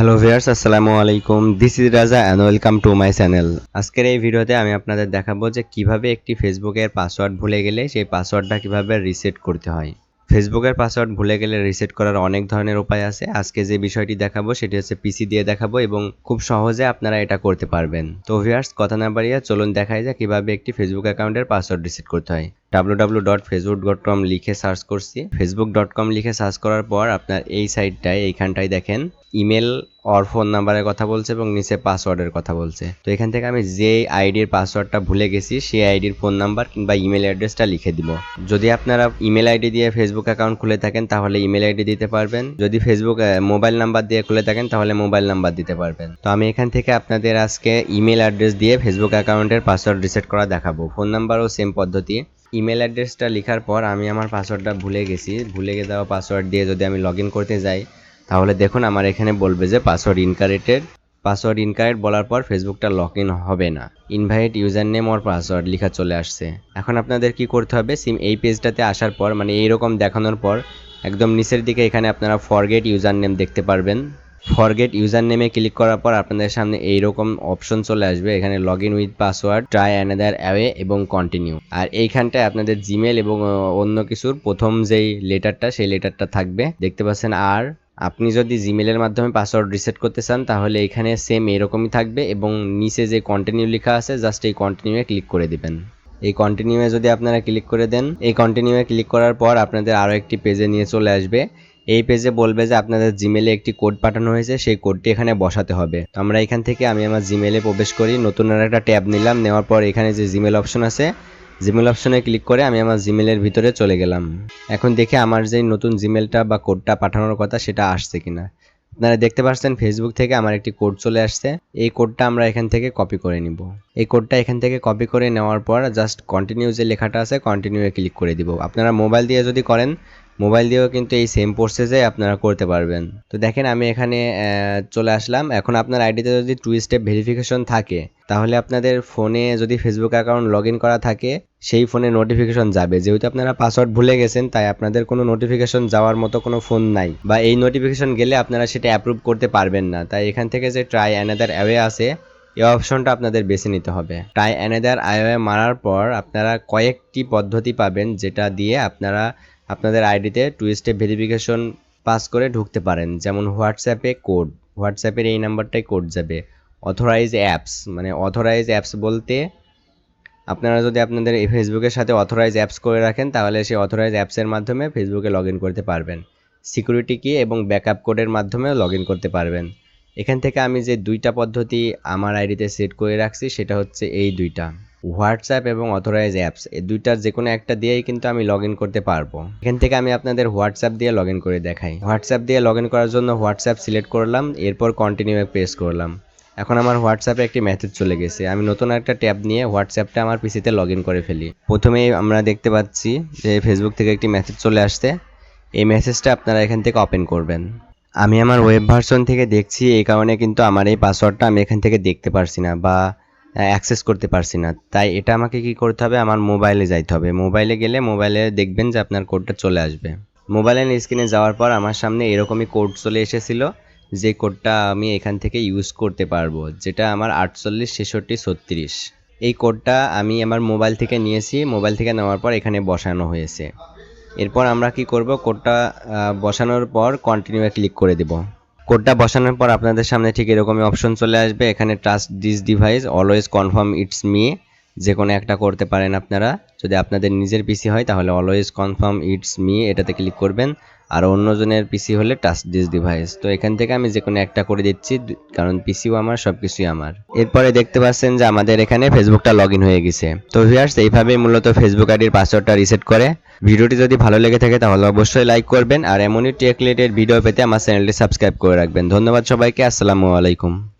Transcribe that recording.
Hello viewers আসসালামু আলাইকুম this is Raja and welcome to my channel আজকের এই ভিডিওতে আমি আপনাদের দেখাবো যে কীভাবে একটি ফেসবুকের পাসওয়ার্ড ভুলে গেলে সেই পাসওয়ার্ডটা কীভাবে রিসেট করতে হয়। ফেসবুকের পাসওয়ার্ড ভুলে গেলে রিসেট করার অনেক ধরনের উপায় আছে। আজকে যে বিষয়টি দেখাবো সেটি হচ্ছে পিসি দিয়ে দেখাবো এবং খুব সহজে আপনারা এটা করতে পারবেন। তো ভিয়ার্স কথা না বাড়িয়ে চলুন দেখাই যায় কীভাবে একটি ফেসবুক অ্যাকাউন্টের পাসওয়ার্ড রিসেট করতে হয়। W dot Facebook dot com লিখে সার্চ করছি। ফেসবুক ডট কম লিখে সার্চ করার পর আপনার এই সাইটটায় এইখানটায় দেখেন ইমেল অর ফোন নাম্বারের কথা বলছে এবং নিচে পাসওয়ার্ডের কথা বলছে। তো এখান থেকে আমি যে আইডির পাসওয়ার্ডটা ভুলে গেছি, সেই আইডির ফোন নাম্বার কিংবা ইমেল অ্যাড্রেসটা লিখে দিব। যদি আপনারা ইমেল আইডি দিয়ে ফেসবুক অ্যাকাউন্ট খুলে থাকেন, তাহলে ইমেল আইডি দিতে পারবেন। যদি ফেসবুক মোবাইল নাম্বার দিয়ে খুলে থাকেন, তাহলে মোবাইল নাম্বার দিতে পারবেন। তো আমি এখান থেকে আপনাদের আজকে ইমেল অ্যাড্রেস দিয়ে ফেসবুক অ্যাকাউন্টের পাসওয়ার্ড রিসেট করা দেখাবো। ফোন নাম্বারও সেম পদ্ধতি। ইমেল অ্যাড্রেসটা লেখার পর আমি আমার পাসওয়ার্ডটা ভুলে গেছি। ভুলে গিয়ে দেওয়া পাসওয়ার্ড দিয়ে যদি আমি লগ করতে যাই, তাহলে দেখুন আমার এখানে বলবে যে পাসওয়ার্ড ইনকারেক্টেড পাসওয়ার্ড ইনকারেক্ট বলার পর ফেসবুকটা লগ ইন হবে না। Invite user name or password লেখা চলে আসছে। এখন আপনাদের কি করতে হবে? সিম এই পেজটাতে আসার পর মানে এইরকম দেখানোর পর, একদম নিচের দিকে এখানে আপনারা ফরগেট ইউজার নেম দেখতে পারবেন। ফরগেট ইউজার নেমে ক্লিক করার পর আপনাদের সামনে এইরকম অপশন চলে আসবে। এখানে log in with password try another away এবং কন্টিনিউ আর এইখানটায় আপনাদের জিমেল এবং অন্য কিছুর প্রথম যেই লেটারটা, সেই লেটারটা থাকবে। দেখতে পাচ্ছেন, আর আপনি যদি জিমেলের মাধ্যমে পাসওয়ার্ড রিসেট করতে চান, তাহলে এখানে সেম এরকমই থাকবে এবং নিচে যে কন্টিনিউ লেখা আছে জাস্ট এই কন্টিনিউয়ে ক্লিক করে দিবেন। এই কন্টিনিউয়ে যদি আপনারা ক্লিক করে দেন, এই কন্টিনিউয়ে ক্লিক করার পর আপনাদের আরও একটি পেজে নিয়ে চলে আসবে। এই পেজে বলবে যে আপনাদের জিমেলে একটি কোড পাঠানো হয়েছে, সেই কোডটি এখানে বসাতে হবে। তো আমরা এখান থেকে আমি আমার জিমেলে প্রবেশ করি, নতুন আর একটা ট্যাব নিলাম, নেওয়ার পর এখানে যে জিমেল অপশন আছে জিমেল অপশনে ক্লিক করে আমি আমার জিমেলের ভিতরে চলে গেলাম। এখন দেখে আমার যে নতুন জিমেলটা বা কোডটা পাঠানোর কথা সেটা আসছে কিনা। আপনারা দেখতে পাচ্ছেন ফেসবুক থেকে আমার একটি কোড চলে আসছে, এই কোডটা আমরা এখান থেকে কপি করে নিব। এই কোডটা এখান থেকে কপি করে নেওয়ার পর জাস্ট কন্টিনিউ যে লেখাটা আছে কন্টিনিউয়ে ক্লিক করে দিব। আপনারা মোবাইল দিয়ে যদি করেন মোবাইল দিয়েও কিন্তু এই সেম প্রসেসে আপনারা করতে পারবেন। তো দেখেন আমি এখানে চলে আসলাম। এখন আপনার আইডিতে যদি টু স্টেপ ভেরিফিকেশন থাকে, তাহলে আপনাদের ফোনে যদি ফেসবুক অ্যাকাউন্ট লগ করা থাকে, সেই ফোনে নোটিফিকেশন যাবে। যেহেতু আপনারা পাসওয়ার্ড ভুলে গেছেন, তাই আপনাদের কোনো নোটিফিকেশন যাওয়ার মতো কোনো ফোন নাই। বা এই নোটিফিকেশন গেলে আপনারা সেটা অ্যাপ্রুভ করতে পারবেন না। তাই এখান থেকে যে ট্রাই অ্যানাদার অ্যাওয়ে আছে, এই অপশনটা আপনাদের বেছে নিতে হবে। ট্রাই অ্যানাদার আইওয়ে মারার পর আপনারা কয়েকটি পদ্ধতি পাবেন, যেটা দিয়ে আপনারা আপনাদের আইডিতে টু স্টেপ ভেরিফিকেশন পাস করে ঢুকতে পারেন। যেমন হোয়াটসঅ্যাপে কোড হোয়াটসঅ্যাপের এই নাম্বারটাই কোড যাবে। অথরাইজ অ্যাপস মানে অথরাইজ অ্যাপস বলতে আপনারা যদি আপনাদের এই ফেসবুকের সাথে অথরাইজ অ্যাপস করে রাখেন, তাহলে সেই অথরাইজ অ্যাপসের মাধ্যমে ফেসবুকে লগ করতে পারবেন। সিকিউরিটি কি এবং ব্যাকআপ কোডের মাধ্যমে লগ করতে পারবেন। এখান থেকে আমি যে দুইটা পদ্ধতি আমার আইডিতে সেট করে রাখছি, সেটা হচ্ছে এই দুইটা। হোয়াটসঅ্যাপ এবং অথরাইজ অ্যাপস। এই দুইটার যে কোনো একটা দিয়েই কিন্তু আমি লগ করতে পারব। এখান থেকে আমি আপনাদের হোয়াটসঅ্যাপ দিয়ে লগ করে দেখাই। হোয়াটসঅ্যাপ দিয়ে লগ করার জন্য হোয়াটসঅ্যাপ সিলেক্ট করলাম, এরপর কন্টিনিউ প্রেস করলাম। এখন আমার হোয়াটসঅ্যাপে একটি মেসেজ চলে গেছে। আমি নতুন একটা ট্যাব নিয়ে হোয়াটসঅ্যাপটা আমার পিসিতে লগ করে ফেলি। প্রথমেই আমরা দেখতে পাচ্ছি যে ফেসবুক থেকে একটি মেসেজ চলে আসছে। এই মেসেজটা আপনারা এখান থেকে ওপেন করবেন। আমি আমার ওয়েব ভার্সন থেকে দেখছি, এই কারণে কিন্তু আমার এই পাসওয়ার্ডটা আমি এখান থেকে দেখতে পারছি না বা অ্যাক্সেস করতে পারছি না। তাই এটা আমাকে কি করতে হবে? আমার মোবাইলে যাইতে হবে। মোবাইলে গেলে মোবাইলে দেখবেন যে আপনার কোডটা চলে আসবে। মোবাইলের স্ক্রিনে যাওয়ার পর আমার সামনে এরকমই কোড চলে এসেছিল, যে কোডটা আমি এখান থেকে ইউজ করতে পারব, যেটা আমার আটচল্লিশ, ছেষট্টি, ছত্রিশ। এই কোডটা আমি আমার মোবাইল থেকে নিয়েছি। মোবাইল থেকে নেওয়ার পর এখানে বসানো হয়েছে। এরপর আমরা কি করব? কোডটা বসানোর পর কন্টিনিউ ক্লিক করে দেব। কোডটা বসানোর পর আপনাদের সামনে ঠিক এরকমই অপশন চলে আসবে। এখানে trust this device always confirm it's me যে কোনো একটা করতে পারেন আপনারা। যদি আপনাদের নিজের পিসি হয়, তাহলে অলওয়েজ কনফার্ম ইটস মি এটাতে ক্লিক করবেন। আর অন্যজনের পিসি হলে টাচ দিস ডিভাইস তো এখান থেকে আমি যে কোনো একটা করে দিচ্ছি কারণ পিসিও আমার সব কিছুই আমার। এরপরে দেখতে পাচ্ছেন যে আমাদের এখানে ফেসবুকটা লগ হয়ে গেছে। তো ভিউয়ার্স এইভাবেই মূলত ফেসবুক আইডির পাসওয়ার্ডটা রিসেট করে। ভিডিওটি যদি ভালো লেগে থাকে, তাহলে অবশ্যই লাইক করবেন। আর এমনই টেক রিলেটেড ভিডিও পেতে আমার চ্যানেলটি সাবস্ক্রাইব করে রাখবেন। ধন্যবাদ সবাইকে, আসসালামু আলাইকুম।